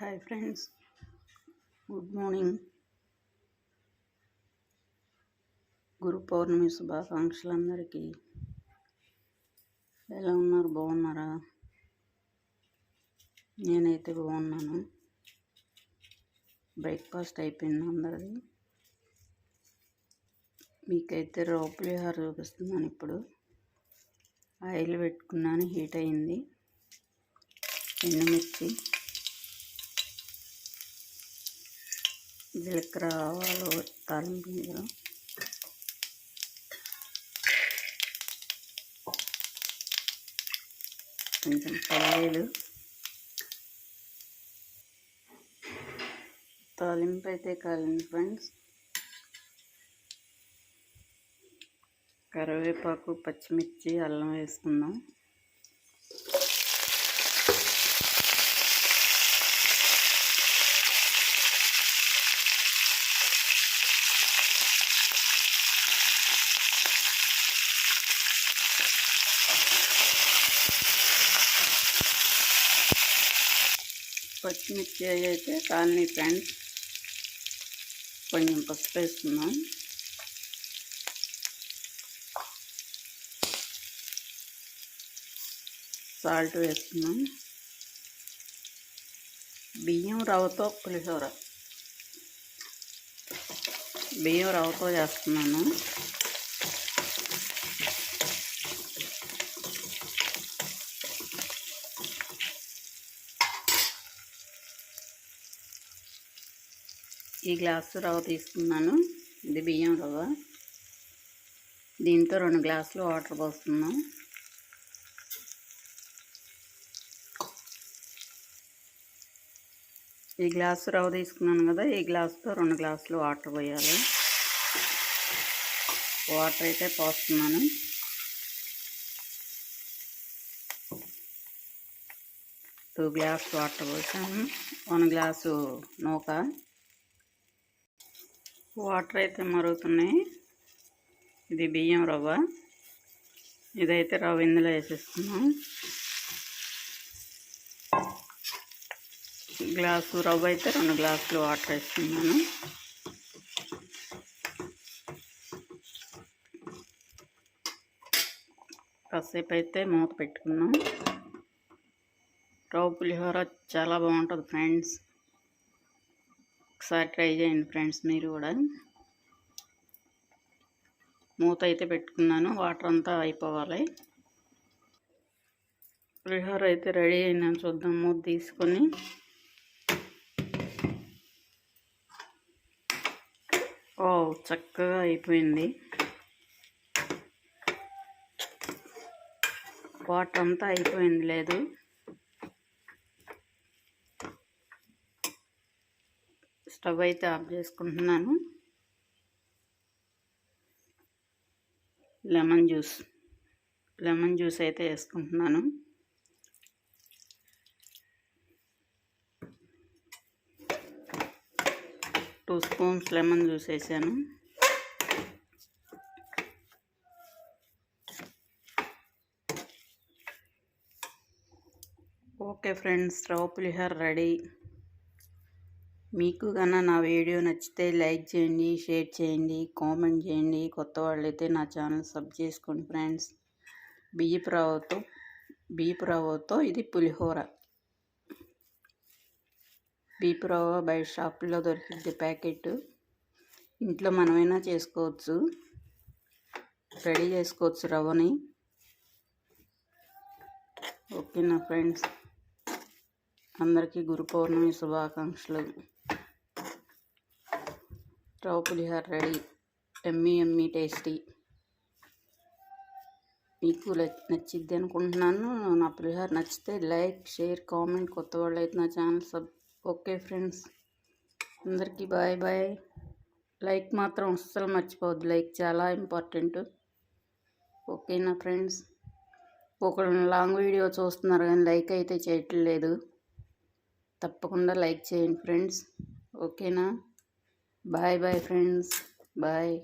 Hi friends good morning Guru Purnima శుభాకాంక్షలు అందరికీ ఎలా ఉన్నారు? బాగున్నారా? నేనైతే బాగున్నాను. బ్రేక్ఫాస్ట్ అయిపోయింది అందరిది. మీకైతే రోపులిహార చూపిస్తున్నాను ఇప్పుడు. ఆయిల్ పెట్టుకున్నాను హీట్ అయింది. ఎండుమిర్చి. జీలకర్ర ఆవాలు తాలింపు గింజలు కొంచెం పల్లీలు. తాలింపు అయితే కాలింది ఫ్రెండ్స్. కరివేపాకు పచ్చిమిర్చి అల్లం వేసుకుందాం. పచ్చిమిర్చి అయితే కాలనీ ఫ్రెండ్స్ కొంచెం పసుపు వేసుకుందాం. సాల్ట్ వేసుకున్నాం బియ్యం రవ్వతో పులిహోర. బియ్యం రవ్వతో చేస్తున్నాను. ఈ గ్లాసు రవ్వ తీసుకున్నాను. ఇది బియ్యం రవ్వ. దీంతో రెండు గ్లాసులు వాటర్ పోస్తున్నాం. ఈ గ్లాసు రవ్వ తీసుకున్నాను కదా ఈ గ్లాసుతో రెండు గ్లాసులు వాటర్ పోయాలి. వాటర్ అయితే పోస్తున్నాను. టూ గ్లాస్ వాటర్ పోసాను. వన్ గ్లాసు నూక. వాటర్ అయితే మరుగుతున్నాయి. ఇది బియ్యం రవ్వ. ఇదైతే రవ్వ ఇందులో వేసేస్తున్నాం గ్లాసు రవ్వ అయితే రెండు గ్లాసులు వాటర్ వేస్తున్నాను కాసేపు అయితే మూత పెట్టుకున్నాం రవ్వ పులిహోర చాలా బాగుంటుంది ఫ్రెండ్స్. ఒకసారి ట్రై చేయండి ఫ్రెండ్స్ మీరు కూడా. మూత అయితే పెట్టుకున్నాను వాటర్ అంతా అయిపోవాలి. పులిహోర అయితే రెడీ అయినాను చూద్దాం మూత తీసుకొని. ఓ చక్కగా అయిపోయింది. వాటర్ అంతా అయిపోయింది లేదు. స్టవ్ అయితే ఆఫ్ చేసుకుంటున్నాను. లెమన్ జ్యూస్ లెమన్ జ్యూస్ అయితే వేసుకుంటున్నాను. టూ స్పూన్స్ లెమన్ జ్యూస్ వేసాను. ఓకే ఫ్రెండ్స్ రవ్వ పులిహోర రెడీ. మీకు కన్నా నా వీడియో నచ్చితే లైక్ చేయండి షేర్ చేయండి కామెంట్ చేయండి. కొత్త వాళ్ళైతే నా ఛానల్ సబ్ చేసుకోండి ఫ్రెండ్స్. బియ్యపు రవ్వతో బియ్యపు రవ్వతో ఇది పులిహోర. బియ్యపు రవ్వ బయట షాపుల్లో దొరికింది ప్యాకెట్ ఇంట్లో మనమైనా చేసుకోవచ్చు. రెడీ చేసుకోవచ్చు రవ్వని. ఓకేనా ఫ్రెండ్స్? అందరికీ గురు పౌర్ణమి శుభాకాంక్షలు. Stove pulihora ready. Yummy yummy tasty. మీకు నచ్చిద్ది అనుకుంటున్నాను. నా పులిహోర నచ్చితే లైక్ షేర్ కామెంట్. కొత్త వాళ్ళు అయితే నా ఛానల్ సబ్ ఓకే ఫ్రెండ్స్. అందరికీ బాయ్ బాయ్. లైక్ మాత్రం అస్సలు మర్చిపోవద్దు. లైక్ చాలా ఇంపార్టెంట్. ఓకేనా ఫ్రెండ్స్. ఒకళ్ళు లాంగ్ వీడియో చూస్తున్నారు కానీ లైక్ అయితే చేయట్లేదు. తప్పకుండా లైక్ చేయండి ఫ్రెండ్స్. ఓకేనా? bye bye friends. Bye.